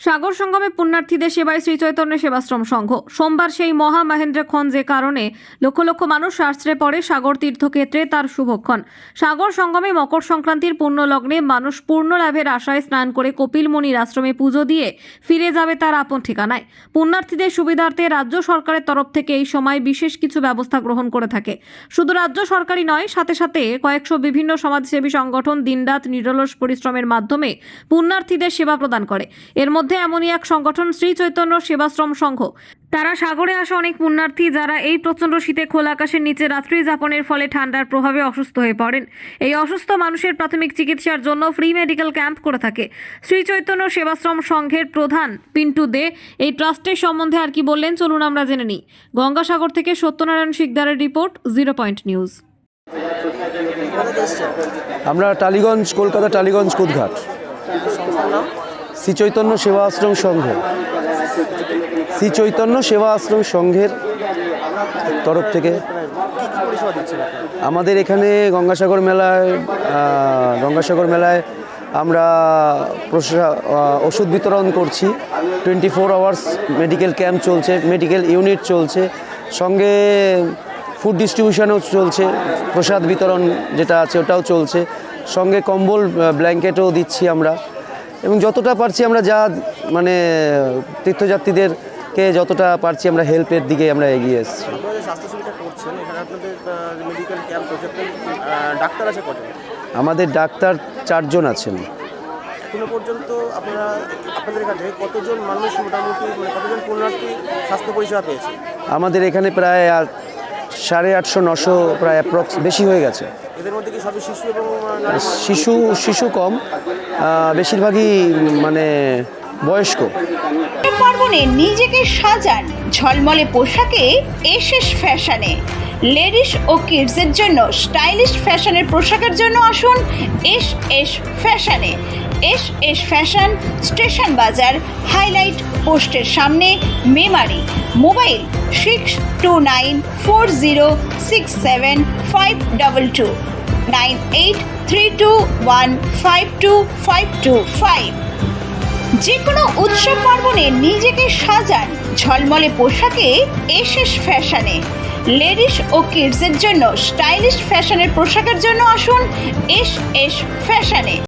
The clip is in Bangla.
সাগর সঙ্গমে পুণ্যার্থীদের সেবায় শ্রী চৈতন্য সেবাশ্রম সংঘ। সোমবার সেই মহা মহেন্দ্রক্ষণ যে কারণে লক্ষ লক্ষ মানুষ আশ্রয় পড়ে সাগর তীর্থক্ষেত্রে তার শুভক্ষণ। সাগর সঙ্গমে মকর সংক্রান্তির পূর্ণ লগ্নে মানুষ পূর্ণ লাভের আশায় স্নান করে কপিল মুনির আশ্রমে পুজো দিয়ে ফিরে যাবে তার আপন ঠিকানায়। পুণ্যার্থীদের সুবিধার্থে রাজ্য সরকারের তরফ থেকে এই সময় বিশেষ কিছু ব্যবস্থা গ্রহণ করে থাকে। শুধু রাজ্য সরকারই নয়, সাথে সাথে কয়েকশো বিভিন্ন সমাজসেবী সংগঠন দিনরাত নিরলস পরিশ্রমের মাধ্যমে পুণ্যার্থীদের সেবা প্রদান করে। এর মধ্যে এমনই এক সংগঠন শ্রী চৈতন্য সেবাশ্রম সংঘ। তারা সাগরে আসা অনেক পুণ্যার্থী যারা এই প্রচণ্ড শীতে খোলা আকাশের নিচে রাত্রি যাপনের ফলে ঠান্ডার প্রভাবে অসুস্থ হয়ে পড়েন। এই অসুস্থ মানুষের প্রাথমিক চিকিৎসার জন্য ফ্রি মেডিকেল ক্যাম্প করে থাকে। শ্রী চৈতন্য সেবাশ্রম সংঘের প্রধান পিন্টু দে এই ট্রাস্টের সম্বন্ধে আর কি বললেন চলুন আমরা জেনে নিই। গঙ্গাসাগর থেকে সত্যনারায়ণ শিকদারের রিপোর্ট জিরো পয়েন্ট নিউজ। আমরা টালিগঞ্জ কলকাতা টালিগঞ্জ কুদঘাট। শ্রী চৈতন্য সেবা আশ্রম সংঘ শ্রী চৈতন্য সেবা আশ্রম সংঘের তরফ থেকে আমাদের এখানে গঙ্গাসাগর মেলায় গঙ্গাসাগর মেলায় আমরা ওষুধ বিতরণ করছি। Twenty four hours medical camp চলছে, মেডিকেল ইউনিট চলছে। সঙ্গে ফুড ডিস্ট্রিবিউশনও চলছে, প্রসাদ বিতরণ যেটা আছে ওটাও চলছে। সঙ্গে কম্বল ব্ল্যাঙ্কেটও দিচ্ছি আমরা। এবং যতটা পারছি আমরা যা মানে তীর্থযাত্রীদেরকে যতটা পারছি আমরা হেল্পের দিকে আমরা এগিয়ে এসেছি। আমাদের ডাক্তার চারজন আছেন। এখনও পর্যন্ত আপনারা আপনাদের এখানে কতজন মানুষ মোটামুটি মানে কতজন পুণ্যার্থী স্বাস্থ্য পরিষেবা পেয়েছে? আমাদের এখানে প্রায় আর সাড়ে আটশো নশো প্রায় অ্যাপ্রক্স বেশি হয়ে গেছে। এদের মধ্যে কি সবই শিশু এবং আহ, নারী? শিশু শিশু কম বেশিরভাগই মানে বয়স্ক। পার্বণে নিজেকে সাজান ঝলমলে পোশাকে এসএস ফ্যাশনে। লেডিস ও কিডসের জন্য স্টাইলিশ ফ্যাশনের পোশাকের জন্য আসুন এস এস ফ্যাশনে এস এস ফ্যাশন স্টেশন বাজার হাইলাইট পোস্টের সামনে memory mobile six two nine four zero six seven five double two nine eight three two one five two five two five যে কোনো উৎসব পার্বণে নিজেকে সাজান ঝলমলে পোশাকে এস এস ফ্যাশনে লেডিস ও কিডসের জন্য স্টাইলিশ ফ্যাশনের পোশাকের জন্য আসুন এস এস ফ্যাশনে।